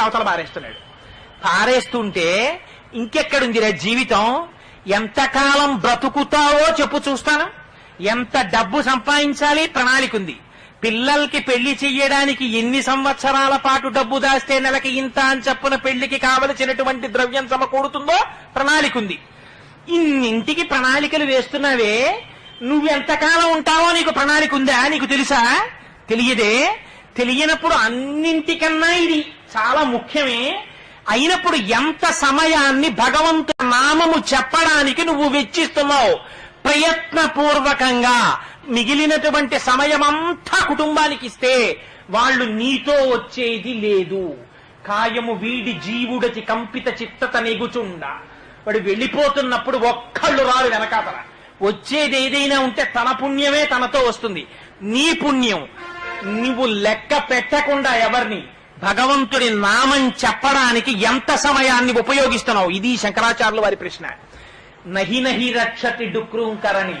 తీసుకెళ్ళి అవతల పారేస్తున్నాడు. పారేస్తుంటే ఇంకెక్కడుందిరా జీవితం? ఎంతకాలం బ్రతుకుతావో చెప్పు చూస్తాను? ఎంత డబ్బు సంపాదించాలి? ప్రణాళిక ఉంది పిల్లలకి పెళ్ళి చెయ్యడానికి ఎన్ని సంవత్సరాల పాటు డబ్బు దాస్తే నెలకి ఇంత అని చెప్పున పెళ్ళికి కావలసినటువంటి ద్రవ్యం సమకూడుతుందో ప్రణాళిక ఉంది ఇన్నింటికి ప్రణాళికలు వేస్తున్నావే? నువ్వెంతకాలం ఉంటావో నీకు ప్రణాళిక ఉందా? నీకు తెలుసా? తెలియదే. తెలియనప్పుడు అన్నింటికన్నా ఇది చాలా ముఖ్యమే. అయినప్పుడు ఎంత సమయాన్ని భగవంతు నామము చెప్పడానికి నువ్వు వెచ్చిస్తున్నావు? ప్రయత్నపూర్వకంగా మిగిలినటువంటి సమయమంతా కుటుంబానికి ఇస్తే వాళ్ళు నీతో వచ్చేది లేదు. కాయము వీడి జీవుడతి కంపిత చిత్తత నెగుచుండ. వాడు వెళ్ళిపోతున్నప్పుడు ఒక్కళ్ళు రారు వెనకాతల. వచ్చేది ఏదైనా ఉంటే తన పుణ్యమే తనతో వస్తుంది. నీ పుణ్యం. నువ్వు లెక్క పెట్టకుండా ఎవరిని? భగవంతుడి నామం చెప్పడానికి ఎంత సమయాన్ని ఉపయోగిస్తున్నావు? ఇది శంకరాచార్యుల వారి ప్రశ్న. నహి నహి రక్షతి డుక్రూంకరణి.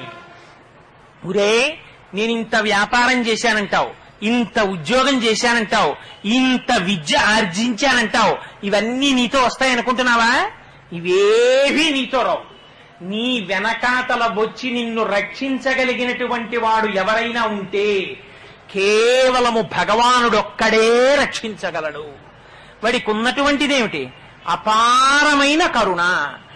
ఉరే నేను ఇంత వ్యాపారం చేశానంటావు ఇంత ఉద్యోగం చేశానంటావు ఇంత విద్య ఆర్జించానంటావు ఇవన్నీ నీతో వస్తాయనుకుంటున్నావా? ఇవేవీ నీతో రావు. నీ వెనకాతల వచ్చి నిన్ను రక్షించగలిగినటువంటి వాడు ఎవరైనా ఉంటే కేవలము భగవానుడొక్కడే రక్షించగలడు. వాడికి ఉన్నటువంటిదేమిటి అపారమైన కరుణ.